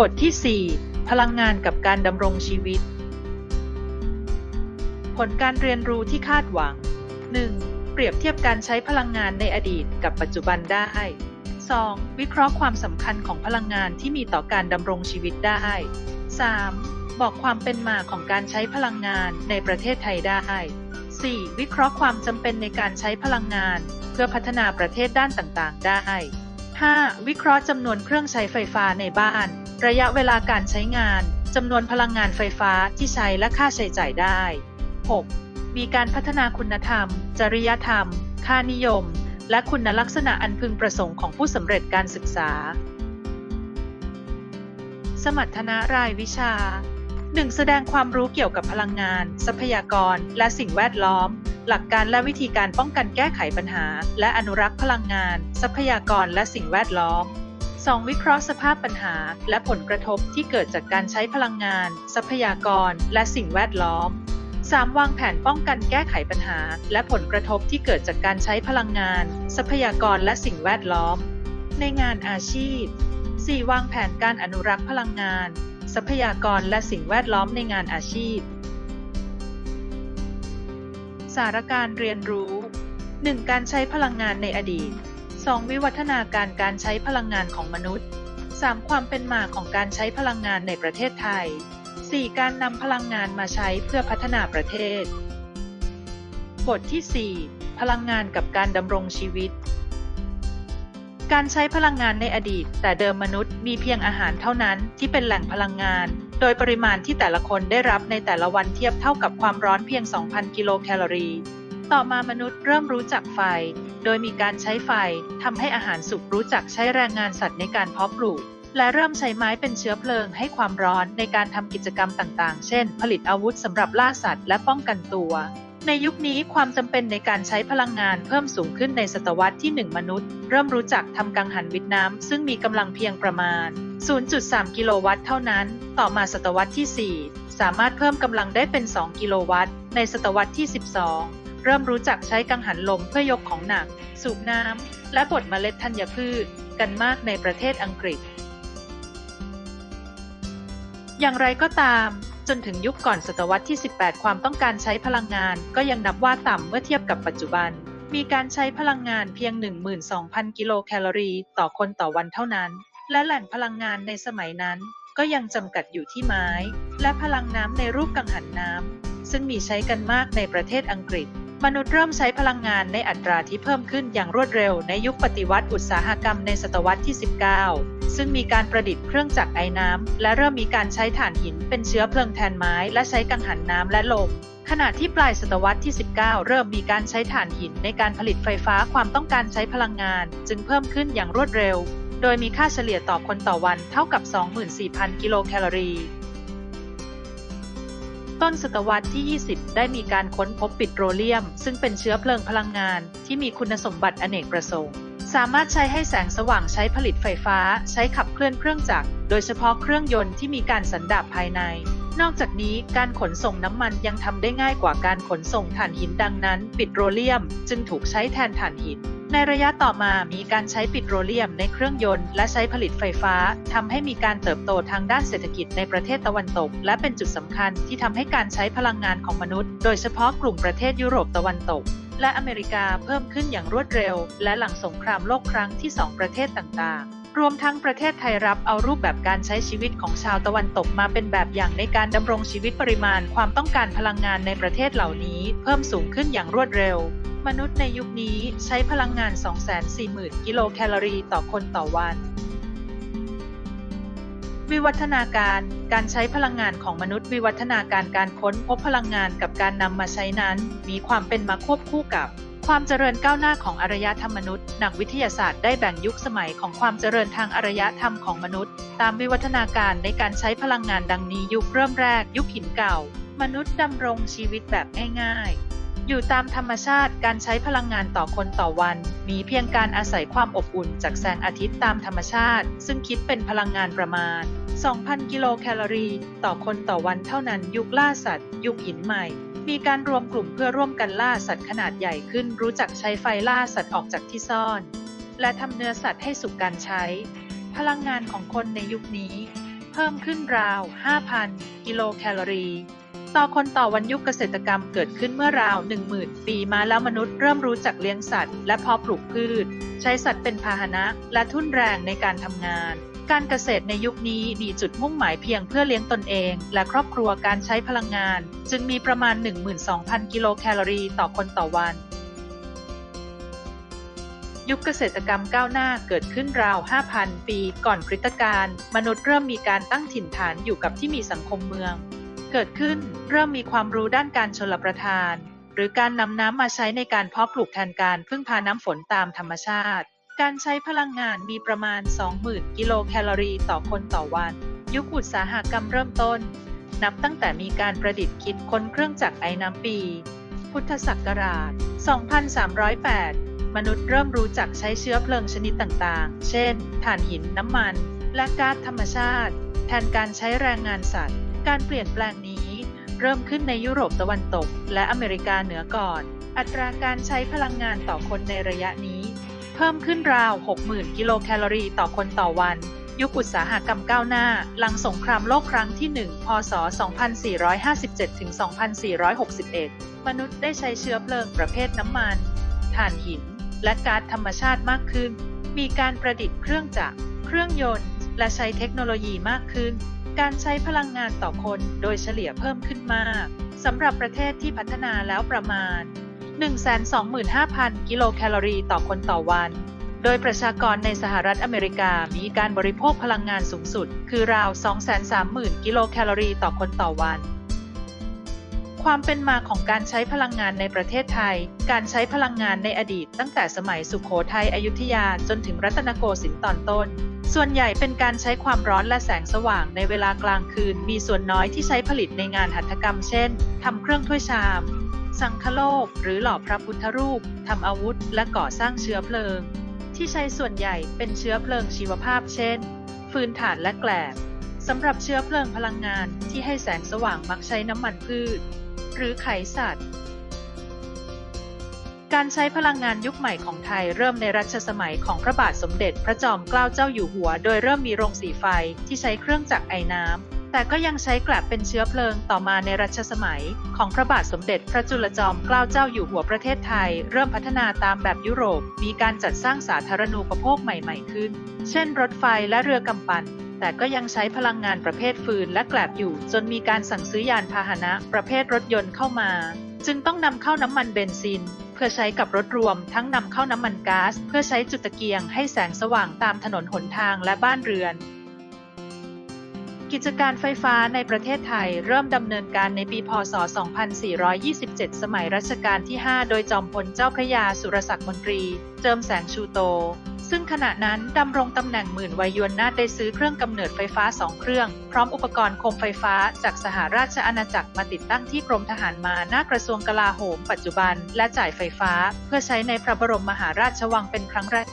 บทที่ 4 พลังงานกับการดำรงชีวิต ผลการเรียนรู้ที่คาดหวัง 1. เปรียบเทียบการใช้พลังงานในอดีตกับปัจจุบันได้ 2. วิเคราะห์ความสำคัญของพลังงานที่มีต่อการดำรงชีวิตได้ 3. บอกความเป็นมาของการใช้พลังงานในประเทศไทยได้ 4. วิเคราะห์ความจำเป็นในการใช้พลังงาน เพื่อพัฒนาประเทศด้านต่างๆ ได้ 5. วิเคราะห์จำนวนเครื่องใช้ไฟฟ้าในบ้าน ระยะเวลาการใช้งาน จำนวนพลังงานไฟฟ้าที่ใช้และค่าใช้จ่ายได้ 6. มีการพัฒนาคุณธรรม จริยธรรม ค่านิยม และคุณลักษณะอันพึงประสงค์ของผู้สำเร็จการศึกษา สมรรถนะรายวิชา 1. แสดงความรู้เกี่ยวกับพลังงาน ทรัพยากร และสิ่งแวดล้อม หลักการและวิธีการป้องกันแก้ไขปัญหา และอนุรักษ์พลังงาน ทรัพยากรและสิ่งแวดล้อม 2. วิเคราะห์สภาพปัญหา และผลกระทบที่เกิดจากการใช้พลังงาน ทรัพยากร และสิ่งแวดล้อม 3. วางแผนป้องกันแก้ไขปัญหา และผลกระทบที่เกิดจากการใช้พลังงาน ทรัพยากรและสิ่งแวดล้อม ในงานอาชีพ 4. วางแผนการอนุรักษ์พลังงาน ทรัพยากรและสิ่งแวดล้อมในงานอาชีพ สารการเรียนรู้ 1. การใช้พลังงานในอดีต 2. วิวัฒนาการการใช้พลังงานของมนุษย์ 3. ความเป็นมาของการใช้พลังงานในประเทศไทย 4. การนำพลังงานมาใช้เพื่อพัฒนาประเทศ บทที่ 4 พลังงานกับการดำรงชีวิต การใช้พลังงานในอดีต แต่เดิมมนุษย์มีเพียงอาหารเท่านั้นที่เป็นแหล่งพลังงาน โดยปริมาณที่แต่ละคนได้รับในแต่ละวันเทียบเท่ากับความร้อนเพียง 2,000 กิโลแคลอรีต่อมามนุษย์เริ่มรู้จักไฟ โดยมีการใช้ไฟทำให้อาหารสุกรู้จักใช้แรงงานสัตว์ในการเพาะปลูก และเริ่มใช้ไม้เป็นเชื้อเพลิงให้ความร้อนในการทำกิจกรรมต่างๆ เช่น ผลิตอาวุธสำหรับล่าสัตว์และป้องกันตัว ในยุคนี้ความจำเป็นในการใช้พลังงานเพิ่มสูงขึ้นในศตวรรษที่ 1 มนุษย์ เริ่มรู้จักทำกังหันวิทน้ำซึ่งมีกำลังเพียงประมาณ 0.3 กิโลวัตต์เท่านั้น ต่อมาศตวรรษที่ 4 สามารถเพิ่มกำลังได้เป็น 2 กิโลวัตต์ ในศตวรรษที่ 12 เริ่มรู้จักใช้กังหันลมเพื่อยกของหนัก สูบน้ำ และบดเมล็ดธัญพืชกันมากในประเทศอังกฤษ อย่างไรก็ตาม จนถึงยุคก่อนศตวรรษที่ 18 ความต้องการใช้พลังงาน ก็ยังนับว่าต่ำเมื่อเทียบกับปัจจุบัน มีการใช้พลังงานเพียง 12,000 กิโลแคลอรีต่อคนต่อวันเท่านั้น และแหล่งพลังงานในสมัยนั้นก็ยังจำกัดอยู่ที่ไม้ และพลังน้ำในรูปกังหันน้ำซึ่งมีใช้กันมากในประเทศอังกฤษ มนุษย์เริ่มใช้พลังงานในอัตราที่เพิ่มขึ้นอย่างรวดเร็วในยุคปฏิวัติอุตสาหกรรมในศตวรรษที่ 19 ซึ่งมีการประดิษฐ์เครื่องจักรไอ้น้ำ และเริ่มมีการใช้ถ่านหินเป็นเชื้อเพลิงแทนไม้ และใช้กังหันน้ำและลม ขณะที่ปลายศตวรรษที่ 19 เริ่มมีการใช้ถ่านหินในการผลิตไฟฟ้าความต้องการใช้พลังงาน จึงเพิ่มขึ้นอย่างรวดเร็ว โดยมีค่าเฉลี่ยต่อคนต่อวันเท่ากับ 24,000 กิโลแคลอรี ต้นศตวรรษที่ 20 ได้มีการค้นพบปิโตรเลียม ซึ่งเป็นเชื้อเพลิงพลังงานที่มีคุณสมบัติอเนกประสงค์ สามารถใช้ให้แสงสว่างใช้ผลิตไฟฟ้า ใช้ขับเคลื่อนเครื่องจักร โดยเฉพาะเครื่องยนต์ที่มีการสันดาปภายใน นอกจากนี้การขนส่งน้ำมันยังทำได้ง่ายกว่าการขนส่งถ่านหินดังนั้น ปิโตรเลียม จึงถูกใช้แทนถ่านหิน ในระยะต่อมามีการใช้ปิโตรเลียมในเครื่องยนต์และใช้ผลิตไฟฟ้าทำให้มีการเติบโตทางด้านเศรษฐกิจในประเทศตะวันตก และเป็นจุดสำคัญที่ทำให้การใช้พลังงานของมนุษย์ โดยเฉพาะกลุ่มประเทศยุโรปตะวันตก และอเมริกาเพิ่มขึ้นอย่างรวดเร็ว และหลังสงครามโลกครั้งที่ 2 ประเทศต่างๆรวมทั้งประเทศไทยรับเอารูปแบบการใช้ชีวิตของชาวตะวันตกมาเป็นแบบอย่างในการดำรงชีวิตปริมาณความต้องการพลังงานในประเทศเหล่านี้ เพิ่มสูงขึ้นอย่างรวดเร็ว มนุษย์ในยุคนี้ใช้พลังงาน 240,000 กิโลแคลอรี่ต่อคนต่อวัน วิวัฒนาการการใช้พลังงานของมนุษย์วิวัฒนาการการค้นพบพลังงานกับการนำมาใช้นั้น มีความเป็นมาควบคู่กับความเจริญก้าวหน้าของอารยธรรมมนุษย์นักวิทยาศาสตร์ได้แบ่งยุคสมัยของความเจริญทางอารยธรรมของมนุษย์ ตามวิวัฒนาการในการใช้พลังงานดังนี้ยุคเริ่มแรก ยุคหินเก่า มนุษย์ดำรงชีวิตแบบง่ายๆ อยู่ตามธรรมชาติการใช้พลังงานต่อคนต่อวัน มีเพียงการอาศัยความอบอุ่นจากแสงอาทิตย์ตามธรรมชาติ ซึ่งคิดเป็นพลังงานประมาณ 2,000 กิโลแคลอรี่ต่อคนต่อวันเท่านั้นยุคล่าสัตว์ ยุคหินใหม่ มีการรวมกลุ่มเพื่อร่วมกันล่าสัตว์ขนาดใหญ่ขึ้น รู้จักใช้ไฟล่าสัตว์ออกจากที่ซ่อน และทำเนื้อสัตว์ให้สุกการใช้ พลังงานของคนในยุคนี้ เพิ่มขึ้นราว 5,000 กิโลแคลอรี่ ต่อคนต่อวันยุคเกษตรกรรมเกิดขึ้นเมื่อราว 10,000 ปีมาแล้วมนุษย์เริ่มรู้จักเลี้ยงสัตว์ และเพาะปลูกพืช ใช้สัตว์เป็นพาหนะ และทุ่นแรงในการทำงาน การเกษตรในยุคนี้มีจุดมุ่งหมายเพียงเพื่อเลี้ยงตนเอง และครอบครัวการใช้พลังงาน จึงมีประมาณ 12,000 กิโลแคลอรี่ต่อคนต่อวันยุคเกษตรกรรมก้าวหน้าเกิดขึ้นราว 5,000 ปี ก่อนคริสตกาลมนุษย์เริ่มมีการตั้งถิ่นฐานอยู่กับที่มีสังคมเมือง เกิดขึ้น เริ่มมีความรู้ด้านการชลประทาน หรือการนำน้ำมาใช้ในการเพาะปลูกแทนการพึ่งพาน้ำฝนตามธรรมชาติ การใช้พลังงานมีประมาณ 20,000 กิโลแคลอรี่ต่อคนต่อวัน ยุคอุตสาหกรรมเริ่มต้น นับตั้งแต่มีการประดิษฐ์คิดค้นเครื่องจักรไอ้น้ำปี พุทธศักราช 2308 มนุษย์เริ่มรู้จักใช้เชื้อเพลิงชนิดต่างๆ เช่น ถ่านหินน้ำมัน และก๊าซธรรมชาติ แทนการใช้แรงงานสัตว์ การเปลี่ยนแปลงนี้เริ่มขึ้นในยุโรปตะวันตก และอเมริกาเหนือก่อน อัตราการใช้พลังงานต่อคนในระยะนี้ เพิ่มขึ้นราว 60,000 กิโลแคลอรี่ต่อคนต่อวัน ยุคอุตสาหกรรมก้าวหน้า หลังสงครามโลกครั้งที่ 1 พศ 2457-2461 มนุษย์ได้ใช้เชื้อเพลิงประเภทน้ำมัน ถ่านหิน และก๊าซธรรมชาติมากขึ้น มีการประดิษฐ์เครื่องจักร เครื่องยนต์ และใช้เทคโนโลยีมากขึ้น การใช้พลังงานต่อคนโดยเฉลี่ยเพิ่มขึ้นมากสำหรับประเทศที่พัฒนาแล้วประมาณ 125,000 กิโลแคลอรี่ต่อคนต่อวัน โดยประชากรในสหรัฐอเมริกามีการบริโภคพลังงานสูงสุด คือราว 230,000 กิโลแคลอรี่ต่อคนต่อวันความเป็นมาของการใช้พลังงานในประเทศไทย การใช้พลังงานในอดีตตั้งแต่สมัยสุขโขทัยอยุธยาจนถึงรัตนโกสินทร์ตอนต้น ส่วนใหญ่เป็นการใช้ความร้อนและแสงสว่างในเวลากลางคืน มีส่วนน้อยที่ใช้ผลิตในงานหัตถกรรมเช่น ทำเครื่องถ้วยชาม สังคโลก หรือหล่อพระพุทธรูป ทำอาวุธ และก่อสร้างเชื้อเพลิง ที่ใช้ส่วนใหญ่เป็นเชื้อเพลิงชีวภาพเช่น ฟืนถ่านและแกลบสำหรับเชื้อเพลิงพลังงานที่ให้แสงสว่างมักใช้น้ำมันพืช หรือไขสัตว์ การใช้พลังงานยุคใหม่ของไทยเริ่มในรัชสมัยของพระบาทสมเด็จพระจอมเกล้าเจ้าอยู่หัว โดยเริ่มมีโรงสีไฟที่ใช้เครื่องจักรไอน้ำ แต่ก็ยังใช้แกลบเป็นเชื้อเพลิงต่อมาในรัชสมัย ของพระบาทสมเด็จพระจุลจอมเกล้าเจ้าอยู่หัวประเทศไทย เริ่มพัฒนาตามแบบยุโรป มีการจัดสร้างสาธารณูปโภคใหม่ๆขึ้น เช่น รถไฟและเรือกำปั่น แต่ก็ยังใช้พลังงานประเภทฟืนและแกลบอยู่ จนมีการสั่งซื้อยานพาหนะประเภทรถยนต์เข้ามา จึงต้องนำเข้าน้ำมันเบนซิน เพื่อใช้กับรถรวม ทั้งนำเข้าน้ำมันก๊าซเพื่อใช้จุดตะเกียงให้แสงสว่างตามถนนหนทางและบ้านเรือน กิจการไฟฟ้าในประเทศไทยเริ่มดำเนินการในปีพศ 2427 สมัยรัชกาลที่ 5 โดยจอมพลเจ้าพระยาสุรศักดิ์มนตรี เจิมแสงชูโต ซึ่งขณะนั้นดำรงตำแหน่งหมื่นวัยยวนนาได้ซื้อเครื่องกำเนิดไฟฟ้าสองเครื่อง พร้อมอุปกรณ์โคมไฟฟ้าจากสหราชอาณาจักรมาติดตั้งที่กรมทหารมาหน้ากระทรวงกลาโหมปัจจุบัน และจ่ายไฟฟ้า เพื่อใช้ในพระบรมมหาราชวังเป็นครั้งแรก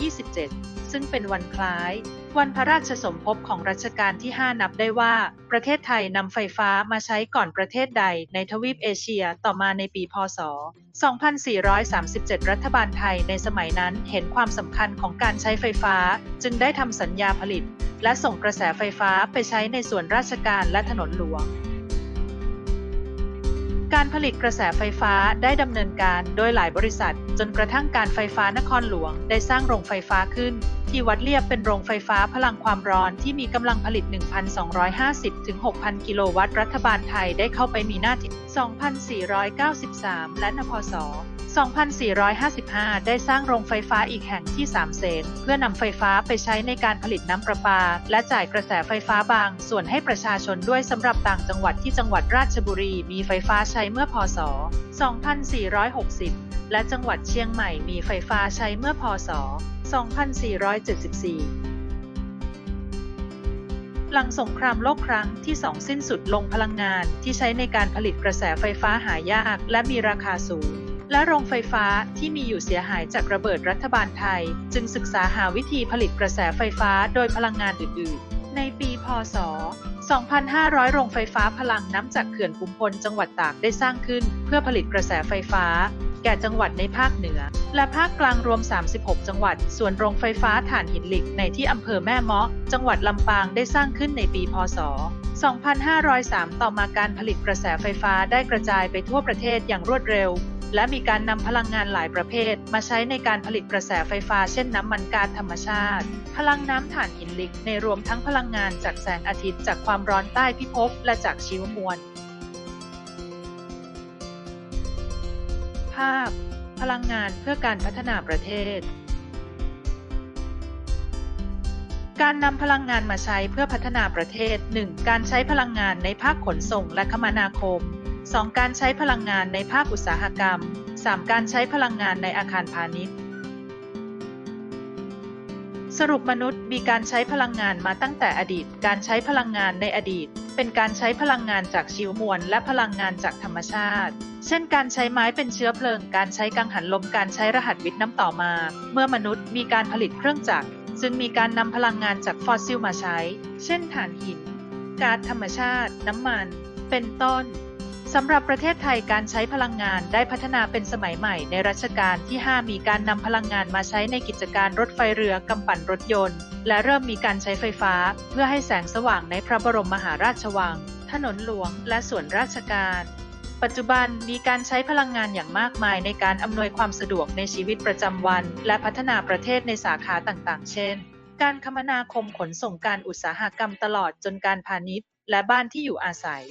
2427 ซึ่งเป็นวันคล้าย วันพระราชสมภพของรัชกาลที่ 5 นับได้ว่า ประเทศไทยนำไฟฟ้ามาใช้ก่อนประเทศใดในทวีปเอเชียต่อมาในปีพศ 2437 รัฐบาลไทยในสมัยนั้นเห็นความสำคัญของการใช้ไฟฟ้า จึงได้ทำสัญญาผลิต และส่งกระแสไฟฟ้าไปใช้ในส่วนราชการและถนนหลวงการผลิตกระแสไฟฟ้าได้ดำเนินการโดยหลายบริษัท จนกระทั่งการไฟฟ้านครหลวงได้สร้างโรงไฟฟ้าขึ้น ที่วัดเลียบเป็นโรงไฟฟ้าพลังความร้อนที่มีกำลังผลิต 1,250 ถึง 6,000 กิโลวัตต์ รัฐบาลไทยได้เข้าไปมีหน้าที่ 2,493 และนพศ 2,455 ได้สร้างโรงไฟฟ้าอีกแห่งที่ 3เสนเพื่อนำไฟฟ้าไปใช้ในการผลิตน้ำประปา และจ่ายกระแสไฟฟ้าบาง ส่วนให้ประชาชนด้วยสำหรับต่างจังหวัดที่จังหวัดราชบุรีมีไฟฟ้าใช้เมื่อพศ 2460 และจังหวัดเชียงใหม่มีไฟฟ้าใช้เมื่อพศ2474 หลังสงครามโลกครั้งที่สองสิ้นสุดลงพลังงานที่ใช้ในการผลิตกระแสไฟฟ้าหายากและมีราคาสูง และโรงไฟฟ้าที่มีอยู่เสียหายจากระเบิดรัฐบาลไทย จึงศึกษาหาวิธีผลิตกระแสไฟฟ้าโดยพลังงานอื่น ๆ ในปี พศ2,500 โรงไฟฟ้าพลังน้ำจากเขื่อนภูมิพลจังหวัดตากได้สร้างขึ้น เพื่อผลิตกระแสไฟฟ้า แก่จังหวัดในภาคเหนือ และภาคกลางรวม 36 จังหวัด ส่วนโรงไฟฟ้าถ่านหินเหล็กในที่อำเภอแม่เมาะ จังหวัดลำปางได้สร้างขึ้นในปีพศ 2503 ต่อมาการผลิตกระแสไฟฟ้าได้กระจายไปทั่วประเทศอย่างรวดเร็ว และมีการนำพลังงานหลายประเภท มาใช้ในการผลิตกระแสไฟฟ้า เช่นน้ำมันก๊าซธรรมชาติ พลังน้ำถ่านหินเหล็กในรวมทั้งพลังงานจากแสงอาทิตย์จากความร้อนใต้พิภพและจากชีวมวล ภาพ พลังงานเพื่อการพัฒนาประเทศ การนำพลังงานมาใช้เพื่อพัฒนาประเทศ 1. การใช้พลังงานในภาคขนส่งและคมนาคม 2. การใช้พลังงานในภาคอุตสาหกรรม 3. การใช้พลังงานในอาคารพาณิชย์ สรุปมนุษย์มีการใช้พลังงานมาตั้งแต่อดีต การใช้พลังงานในอดีต เป็นการใช้พลังงานจากชีวมวลและพลังงานจากธรรมชาติ เช่นการใช้ไม้เป็นเชื้อเพลิง การใช้กังหันลม การใช้รหัสวิทย์น้ำต่อมา เมื่อมนุษย์มีการผลิตเครื่องจักรซึ่งมีการนำพลังงานจากฟอสซิลมาใช้ เช่นถ่านหิน ก๊าซธรรมชาติ น้ำมัน เป็นต้นสำหรับประเทศไทยการใช้พลังงานได้พัฒนาเป็นสมัยใหม่ในรัชกาลที่ 5 มีการนำพลังงานมาใช้ในกิจการรถไฟเรือกำปั่นรถยนต์ และเริ่มมีการใช้ไฟฟ้า เพื่อให้แสงสว่างในพระบรมมหาราชวัง ถนนหลวง และส่วนราชการ ปัจจุบันมีการใช้พลังงานอย่างมากมายในการอำนวยความสะดวกในชีวิตประจำวัน และพัฒนาประเทศในสาขาต่างๆ เช่น การคมนาคมขนส่งการอุตสาหกรรมตลอดจนการพาณิชย์ และบ้านที่อยู่อาศัย